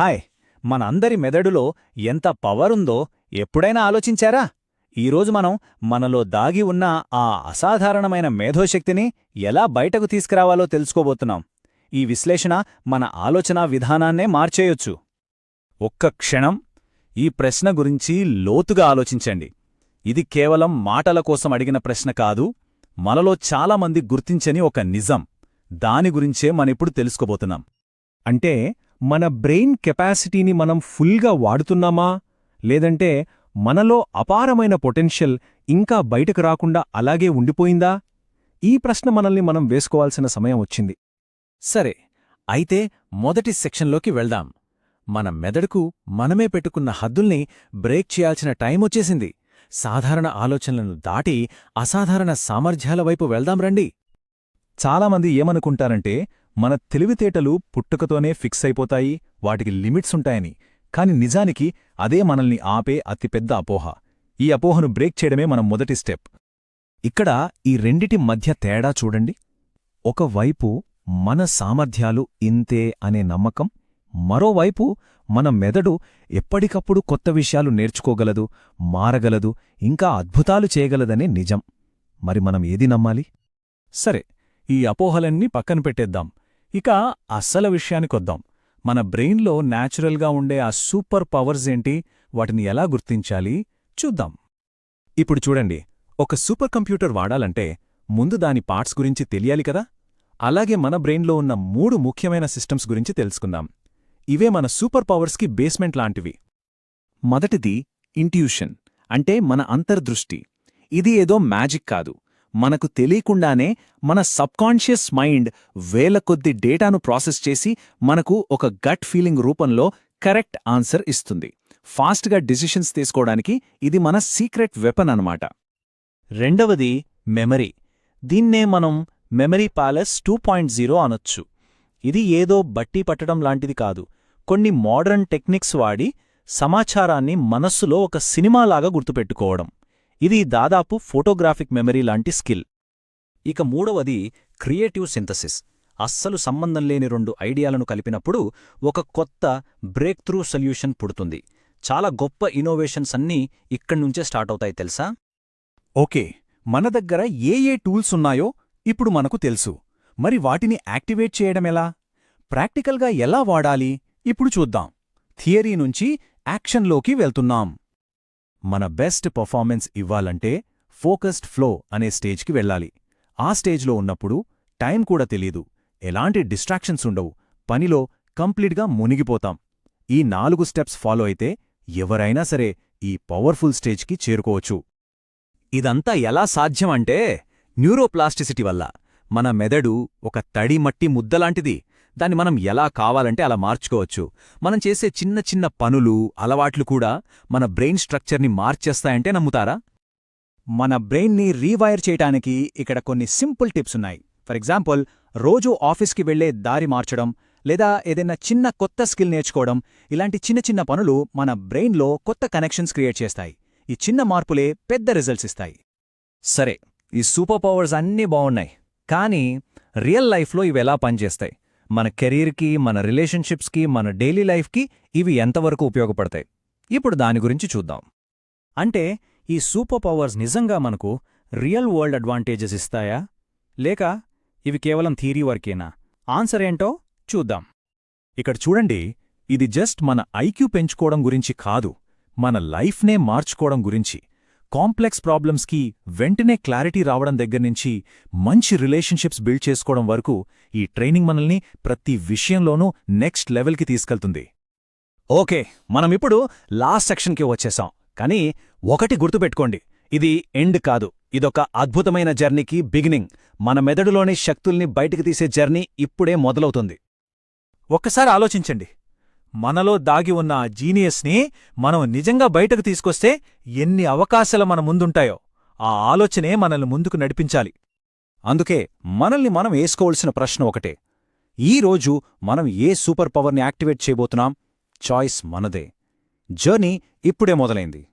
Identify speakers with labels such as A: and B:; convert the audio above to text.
A: Hi మనందరి మెదడులో ఎంత పవరుందో ఎప్పుడైనా ఆలోచించారా? ఈరోజు మనం మనలో దాగి ఉన్న ఆ అసాధారణమైన మేధోశక్తిని ఎలా బయటకు తీసుకురావాలో తెలుసుకోబోతున్నాం. ఈ విశ్లేషణ మన ఆలోచనా విధానాన్నే మార్చేయొచ్చు. ఒక్క క్షణం ఈ ప్రశ్న గురించి లోతుగా ఆలోచించండి. ఇది కేవలం మాటల కోసం అడిగిన ప్రశ్న కాదు మనలో చాలామంది గుర్తించని ఒక నిజం. దాని గురించే మనిప్పుడు తెలుసుకోబోతున్నాం.
B: అంటే మన బ్రెయిన్ కెపాసిటీని మనం ఫుల్గా వాడుతున్నామా? లేదంటే మనలో అపారమైన పొటెన్షియల్ ఇంకా బయటకు రాకుండా అలాగే ఉండిపోయిందా? ఈ ప్రశ్న మనల్ని మనం వేసుకోవాల్సిన సమయం వచ్చింది.
A: సరే అయితే మొదటి సెక్షన్లోకి వెళ్దాం. మన మెదడుకు మనమే పెట్టుకున్న హద్దుల్ని బ్రేక్ చేయాల్సిన టైం వచ్చేసింది. సాధారణ ఆలోచనలను దాటి అసాధారణ సామర్థ్యాల వైపు వెళ్దాం రండి. చాలామంది ఏమనుకుంటారంటే మన తెలివితేటలు పుట్టుకతోనే ఫిక్స్ అయిపోతాయి వాటికి లిమిట్స్ ఉంటాయని. కాని నిజానికి అదే మనల్ని ఆపే అతిపెద్ద అపోహ. ఈ అపోహను బ్రేక్ చేయడమే మన మొదటి స్టెప్. ఇక్కడ ఈ రెండిటి మధ్య తేడా చూడండి. ఒకవైపు మన సామర్థ్యాలు ఇంతే అనే నమ్మకం మరోవైపు మన మెదడు ఎప్పటికప్పుడు కొత్త విషయాలు నేర్చుకోగలదు మారగలదు ఇంకా అద్భుతాలు చేయగలదనే నిజం. మరి మనం ఏది నమ్మాలి? సరే ఈ అపోహలన్నీ పక్కన పెట్టేద్దాం. ఇక అస్సల విషయానికొద్దాం మన బ్రెయిన్లో న్యాచురల్గా ఉండే ఆ సూపర్ పవర్స్ ఏంటి? వాటిని ఎలా గుర్తించాలి? చూద్దాం. ఇప్పుడు చూడండి. ఒక సూపర్ కంప్యూటర్ వాడాలంటే ముందు దాని పార్ట్స్ గురించి తెలియాలి కదా? అలాగే మన బ్రెయిన్లో ఉన్న మూడు ముఖ్యమైన సిస్టమ్స్ గురించి తెలుసుకుందాం. ఇవే మన సూపర్ పవర్స్కి బేస్మెంట్ లాంటివి. మొదటిది ఇంట్యూషన్ అంటే మన అంతర్దృష్టి. ఇది ఏదో మ్యాజిక్ కాదు. మనకు తెలియకుండానే మన సబ్కాన్షియస్ మైండ్ వేల కొద్ది డేటాను ప్రాసెస్ చేసి మనకు ఒక గట్ ఫీలింగ్ రూపంలో కరెక్ట్ ఆన్సర్ ఇస్తుంది. ఫాస్ట్గా డిసిషన్స్ తీసుకోవడానికి ఇది మన సీక్రెట్ వెపన్ అన్నమాట. రెండవది మెమరీ. దీన్నే మనం memory palace two point zero అనొచ్చు. ఇది ఏదో బట్టి పట్టడం లాంటిది కాదు. కొన్ని మోడర్న్ టెక్నిక్స్ వాడి సమాచారాన్ని మనస్సులో ఒక సినిమాలాగా గుర్తుపెట్టుకోవడం. ఇది దాదాపు ఫోటోగ్రాఫిక్ మెమరీ లాంటి స్కిల్. ఇక మూడవది క్రియేటివ్ సింథసిస్. అస్సలు సంబంధం లేని రెండు ఐడియాలను కలిపినప్పుడు ఒక కొత్త బ్రేక్ త్రూ సొల్యూషన్ పుడుతుంది. చాలా గొప్ప ఇన్నోవేషన్స్ అన్నీ ఇక్కడ్నుంచే స్టార్ట్ అవుతాయి తెలుసా? ఓకే మన దగ్గర ఏ ఏ టూల్స్ ఉన్నాయో ఇప్పుడు మనకు తెలుసు. మరి వాటిని యాక్టివేట్ చేయడమెలా ప్రాక్టికల్గా ఎలా వాడాలి? ఇప్పుడు చూద్దాం. థియరీ నుంచి యాక్షన్లోకి వెళ్తున్నాం. మన బెస్ట్ పర్ఫార్మెన్స్ ఇవ్వాలంటే ఫోకస్డ్ ఫ్లో అనే స్టేజ్కి వెళ్ళాలి. ఆ స్టేజ్లో ఉన్నప్పుడు టైం కూడా తెలీదు. ఎలాంటి డిస్ట్రాక్షన్స్ ఉండవు. పనిలో కంప్లీట్గా మునిగిపోతాం. ఈ నాలుగు స్టెప్స్ ఫాలో అయితే ఎవరైనా సరే ఈ పవర్ఫుల్ స్టేజ్కి చేరుకోవచ్చు. ఇదంతా ఎలా సాధ్యం అంటే న్యూరోప్లాస్టిసిటీ వల్ల. మన మెదడు ఒక తడి మట్టి ముద్దలాంటిది. దాన్ని మనం ఎలా కావాలంటే అలా మార్చుకోవచ్చు. మనం చేసే చిన్న చిన్న పనులు అలవాట్లు కూడా మన బ్రెయిన్ స్ట్రక్చర్ని మార్చేస్తాయంటే నమ్ముతారా? మన బ్రెయిన్ని రీవైర్ చేయటానికి ఇక్కడ కొన్ని సింపుల్ టిప్స్ ఉన్నాయి. ఫర్ ఎగ్జాంపుల్ రోజూ ఆఫీస్కి వెళ్ళే దారి మార్చడం లేదా ఏదైనా చిన్న కొత్త స్కిల్ నేర్చుకోవడం ఇలాంటి చిన్న చిన్న పనులు మన బ్రెయిన్లో కొత్త కనెక్షన్స్ క్రియేట్ చేస్తాయి. ఈ చిన్న మార్పులే పెద్ద రిజల్ట్స్ ఇస్తాయి. సరే ఈ సూపర్ పవర్స్ అన్నీ బావున్నాయి. కానీ రియల్ లైఫ్లో ఇవి ఎలా పనిచేస్తాయి? మన కెరీర్కి మన రిలేషన్షిప్స్కి మన డైలీ లైఫ్కి ఇవి ఎంతవరకు ఉపయోగపడతాయి? ఇప్పుడు దాని గురించి చూద్దాం. అంటే ఈ సూపర్ పవర్స్ నిజంగా మనకు రియల్ వరల్డ్ అడ్వాంటేజెస్ ఇస్తాయా? లేక ఇవి కేవలం థీరీ వర్కేనా? ఆన్సర్ ఏంటో చూద్దాం. ఇక్కడ చూడండి ఇది జస్ట్ మన ఐక్యూ పెంచుకోవడం గురించి కాదు మన లైఫ్నే మార్చుకోవడం గురించి. కాంప్లెక్స్ ప్రాబ్లమ్స్కి వెంటనే క్లారిటీ రావడం దగ్గర్నుంచి మంచి రిలేషన్షిప్స్ బిల్డ్ చేసుకోవడం వరకు ఈ ట్రైనింగ్ మనల్ని ప్రతి విషయంలోనూ నెక్స్ట్ లెవెల్కి తీసుకెళ్తుంది. ఓకే మనమిప్పుడు లాస్ట్ సెక్షన్కి వచ్చేసాం. కానీ ఒకటి గుర్తుపెట్టుకోండి. ఇది ఎండ్ కాదు. ఇదొక అద్భుతమైన జర్నీకి బిగినింగ్. మన మెదడులోని శక్తుల్ని బయటికి తీసే జర్నీ ఇప్పుడే మొదలవుతుంది. ఒక్కసారి ఆలోచించండి. మనలో దాగి ఉన్న ఆ జీనియస్ని మనం నిజంగా బయటకు తీసుకొస్తే ఎన్ని అవకాశాలు మన ముందుంటాయో ఆ ఆలోచనే మనల్ని ముందుకు నడిపించాలి. అందుకే మనల్ని మనం వేసుకోవలసిన ప్రశ్న ఒకటే. ఈరోజు మనం ఏ సూపర్ పవర్ని యాక్టివేట్ చేయబోతున్నాం? చాయిస్ మనదే. జర్నీ ఇప్పుడే మొదలైంది.